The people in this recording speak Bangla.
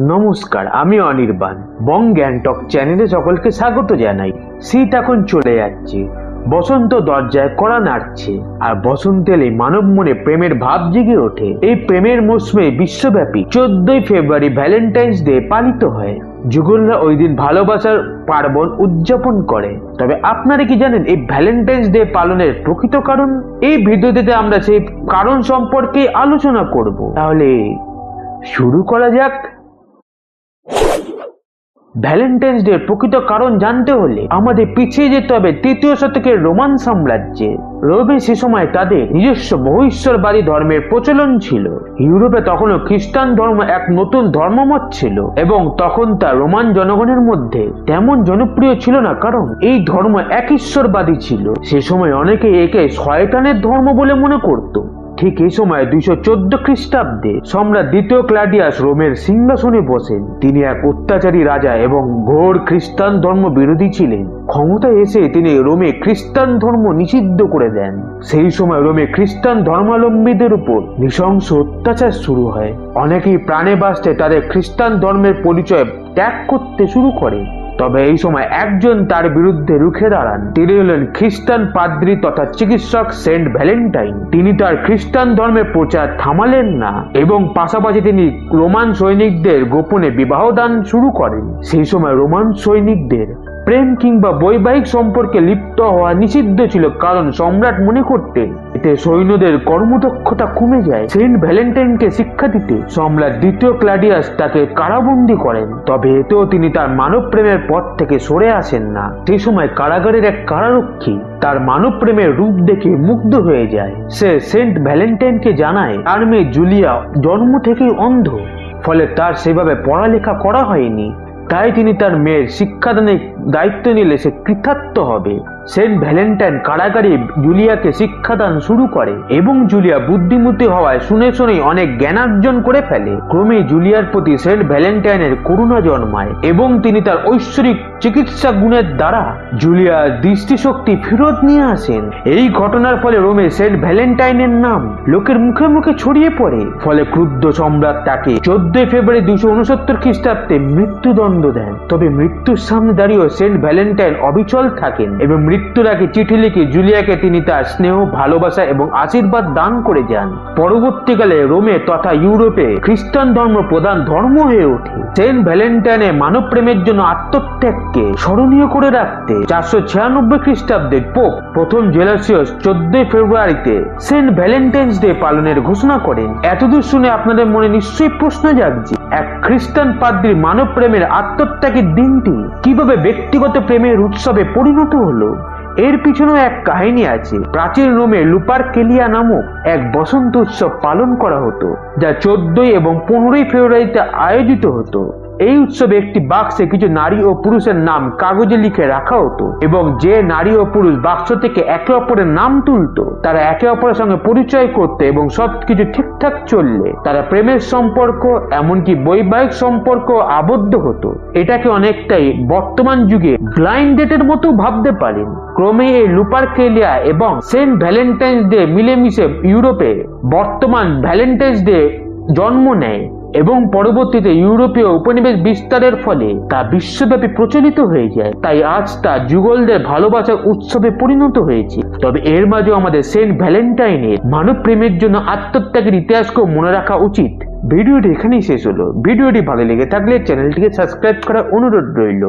নমস্কার, আমি অনির্বাণ। বং গ্যাংটক চ্যানেলে সকলকে স্বাগত জানাই। শীত এখন চলে যাচ্ছে। বসন্ত দরজায় কড়া নাড়ছে। আর বসন্ত এলে মানব মনে প্রেমের ভাব জেগে ওঠে। এই প্রেমের মৌসুমে বিশ্বব্যাপী চোদ্দই ফেব্রুয়ারি ভ্যালেন্টাইন্স ডে পালিত হয়। যুগলরা ওই দিন ভালোবাসার পার্বণ উদযাপন করে। তবে আপনারা কি জানেন, এই ভ্যালেন্টাইন্স ডে পালনের প্রকৃত কারণ? এই ভিডিওতে আমরা সেই কারণ সম্পর্কে আলোচনা করব। তাহলে শুরু করা যাক। ভ্যালেন্টাইন্স ডে প্রকৃত কারণ জানতে হলে আমাদের পিছিয়ে যেতে হবে তৃতীয় শতকের রোমান সাম্রাজ্যে। রোমে সে সময় তাদের নিজস্ব বহিশ্বরবাদী ধর্মের প্রচলন ছিল। ইউরোপে তখনও খ্রিস্টান ধর্ম এক নতুন ধর্মমত ছিল এবং তখন তা রোমান জনগণের মধ্যে তেমন জনপ্রিয় ছিল না কারণ এই ধর্ম এক ঈশ্বরবাদী ছিল। সে সময় অনেকে একে শয়তানের ধর্ম বলে মনে করত। ঠিক এই সময় দুইশো চোদ্দ খ্রিস্টাব্দে সম্রাট দ্বিতীয় ক্লাডিয়াস রোমের সিংহাসনে বসেন। তিনি এক অত্যাচারী রাজা এবং ঘোর খ্রিস্টান ধর্ম বিরোধী ছিলেন। ক্ষমতায় এসে তিনি রোমে খ্রিস্টান ধর্ম নিষিদ্ধ করে দেন। সেই সময় রোমে খ্রিস্টান ধর্মাবলম্বীদের উপর নৃশংস অত্যাচার শুরু হয়। অনেকেই প্রাণে বাঁচতে তাদের খ্রিস্টান ধর্মের পরিচয় ত্যাগ করতে শুরু করে। তবে এই সময় একজন তার বিরুদ্ধে রুখে দাঁড়ান। তিনি হলেন খ্রিস্টান পাদ্রি তথা চিকিৎসক সেন্ট ভ্যালেন্টাইন। তিনি তার খ্রিস্টান ধর্মের প্রচার থামালেন না এবং পাশাপাশি তিনি রোমান সৈনিকদের গোপনে বিবাহ দান শুরু করেন। সেই সময় রোমান সৈনিকদের প্রেম কিংবা বৈবাহিক সম্পর্কে লিপ্ত হওয়া নিষিদ্ধ ছিল, কারণ সম্রাট মনে করতেন এতে সৈন্যদের কর্মদক্ষতা কমে যায়। সেন্ট ভ্যালেন্টাইনকে শিক্ষা দিতে সম্রাট দ্বিতীয় ক্লাডিয়াস তাকে কারাবন্দী করেন, তবে এতেও তিনি তার মানব প্রেমের পথ থেকে সরে আসেন না। সেই সময় কারাগারের এক কারারক্ষী তার মানব প্রেমের রূপ দেখে মুগ্ধ হয়ে যায়। সে সেন্ট ভ্যালেন্টাইনকে জানায় তার মেয়ে জুলিয়া জন্ম থেকেই অন্ধ, ফলে তার সেভাবে পড়ালেখা করা হয়নি। তাই তিনি তার মেয়ের শিক্ষাদানের দায়িত্ব নিলে সে কৃতার্থ হবে। সেন্ট ভ্যালেন্টাইন কারাগারে জুলিয়াকে শিক্ষাদান শুরু করে এবং জুলিয়া বুদ্ধিমতী হওয়ায় শুনে শুনেই অনেক জ্ঞানার্জন করে ফেলে। ক্রমে জুলিয়ার প্রতি সেন্ট ভ্যালেন্টাইনের করুণা জন্মায় এবং তিনি তার ঐশ্বরিক চিকিৎসা গুণের দ্বারা জুলিয়ার দৃষ্টিশক্তি ফেরত নিয়ে আসেন। এই ঘটনার ফলে রোমে সেন্ট ভ্যালেন্টাইনের নাম লোকের মুখে মুখে ছড়িয়ে পড়ে। ফলে ক্রুদ্ধ সম্রাট তাকে চোদ্দই ফেব্রুয়ারি দুশো উনসত্তর খ্রিস্টাব্দে মৃত্যুদণ্ড দেন। তবে মৃত্যুর সামনে দাঁড়িয়েও সেন্ট ভ্যালেন্টাইন অবিচল থাকেন এবং মৃত্যুর আগে চিঠি লিখে জুলিয়াকে তিনি তার স্নেহ, ভালোবাসা এবং আশীর্বাদ দান করে যান। পরবর্তীকালে রোমে তথা ইউরোপে খ্রিস্টান ধর্ম প্রধান ধর্ম হয়ে ওঠে। সেন্ট ভ্যালেন্টাইনে মানব প্রেমের জন্য আত্মত্যাগকে স্মরণীয় করে রাখতে চারশো ছিয়ানব্বই খ্রিস্টাব্দে পোপ প্রথম জেলাসিয়াস চোদ্দই ফেব্রুয়ারিতে সেন্ট ভ্যালেন্টাইন্স ডে পালনের ঘোষণা করেন। এতদূর শুনে আপনাদের মনে নিশ্চয়ই প্রশ্ন জাগছে এক খ্রিস্টান পাদ্রী মানব প্রেমের আত্মত্যাগের দিনটি? কীভাবে ব্যক্তিগত প্রেমের উৎসবে পরিণত হলো? এর পিছনেও এক কাহিনী আছে। প্রাচীন রোমে লুপার কেলিয়া নামক এক বসন্ত উৎসব পালন করা হতো, যা চোদ্দই এবং পনেরোই ফেব্রুয়ারিতে আয়োজিত হতো। এই উৎসবে একটি বাক্সে কিছু নারী ও পুরুষের নাম কাগজে লিখে রাখা হতো এবং যে নারী ও পুরুষ বাক্স থেকে একে অপরের নাম তুলতো, তারা একে অপরের সঙ্গে পরিচয় করতে এবং সবকিছু ঠিকঠাক চললে। তারা প্রেমের সম্পর্ক, এমনকি বৈবাহিক সম্পর্ক আবদ্ধ হতো। এটাকে অনেকটাই বর্তমান যুগে ব্লাইন্ড ডেটের মতো ভাবতে পারেন। ক্রমে এই লুপার কেলিয়া এবং সেন্ট ভ্যালেন্টাইন্স ডে মিলেমিশে ইউরোপে বর্তমান ভ্যালেন্টাইন্স ডে জন্ম নেয়। এবং পরবর্তীতে ইউরোপীয় উপনিবেশ বিস্তারের ফলে তা বিশ্বব্যাপী প্রচলিত হয়ে যায়। তাই আজ তা যুগলদের ভালোবাসার উৎসবে পরিণত হয়েছে। তবে এর মাঝেও আমাদের সেন্ট ভ্যালেন্টাইনের মানব প্রেমের জন্য আত্মত্যাগের ইতিহাসকেও মনে রাখা উচিত। ভিডিওটি এখানেই শেষ হলো। ভিডিওটি ভালো লেগে থাকলে চ্যানেলটিকে সাবস্ক্রাইব করার অনুরোধ রইল।